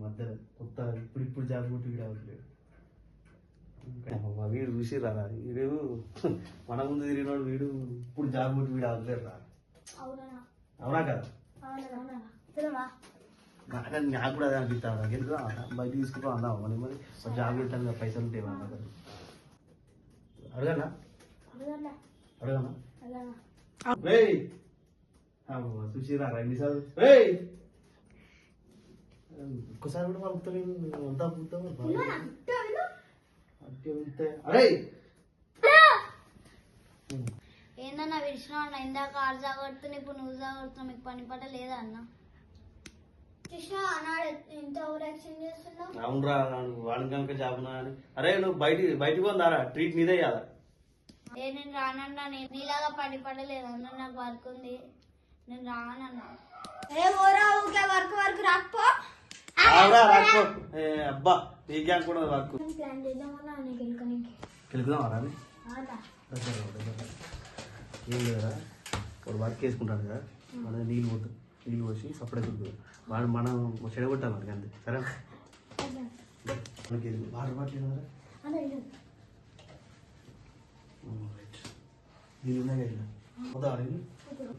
మధ్యలో కొత్త ఇప్పుడు ఇప్పుడు జాబ్ కొట్టి వీడు అవ్వట్లేదు వీడు చూసిరా వీడు మన ముందు తిరిగినాడు వీడు ఇప్పుడు జాబ్ కొట్టి వీడు అవ్వట్లేదు రా. అవునా? కదా? నాకు కూడా అదే అనిపిస్తాను ఎందుకు బయట తీసుకుంటా అన్నావు మరి మరి జాబ్ పెట్టాను కదా పైసలు ఉంటాయి మన దగ్గర అడగనా? అడగనా? చూసిరా ఎన్నిసార్లు? ఒక్కసారి కూడా పంపుతలేదు అంతా వెళ్తే అరే! ఏందన్నా విడిచిన అన్న ఇందాక ఆరు జాగ్రత్తని ఇప్పుడు నువ్వు జాగ్రత్త మీకు పని పట్ట లేదా అన్న? కృష్ణ అన్నాడు ఎంత ఓవర్ యాక్షన్ చేస్తున్నావు? అవునరా వాడిని కనుక జాబ్ ఉన్నా అని. అరే నువ్వు బయట బయటికి పోందారా ట్రీట్ మీదే ఇవ్వాలా ఏ నేను రానన్నా నేను నీలాగా పని పడలేదు అన్న? నాకు వర్క్ ఉంది. నేను రానన్నా. ఏ ఓరా ఊకే వర్క్ వర్క్ రాకపో. ఆవురా రాక్కో ఏ అబ్బా నీకే కూడా వర్క్ ప్లాన్ చేద్దామన్నా నీకు వెళ్ళుకోనికి గెలుకుదాం రా అని? ఆదా దగ్గర రా, దగ్గర రా. ఏం లేదురా వాడు వర్క్ వేసుకుంటాడు కదా మన నీళ్ళు పోతు నీళ్ళు పోసి సపరేట్ ఉంటుంది వాడు మనం చెడగొట్టాలి మనకి అంతే సరే మనకి వాటర్ బాటిల్ కదా అదే నీళ్ళు ఉన్నాయి కదా పోతా నీళ్ళు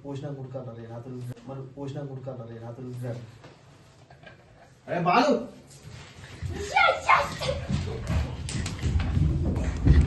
పోసినా కుడుకుంటారు రాత్రి మరి పోసినా కుడుకుంటారు రాత్రి అరే బాలు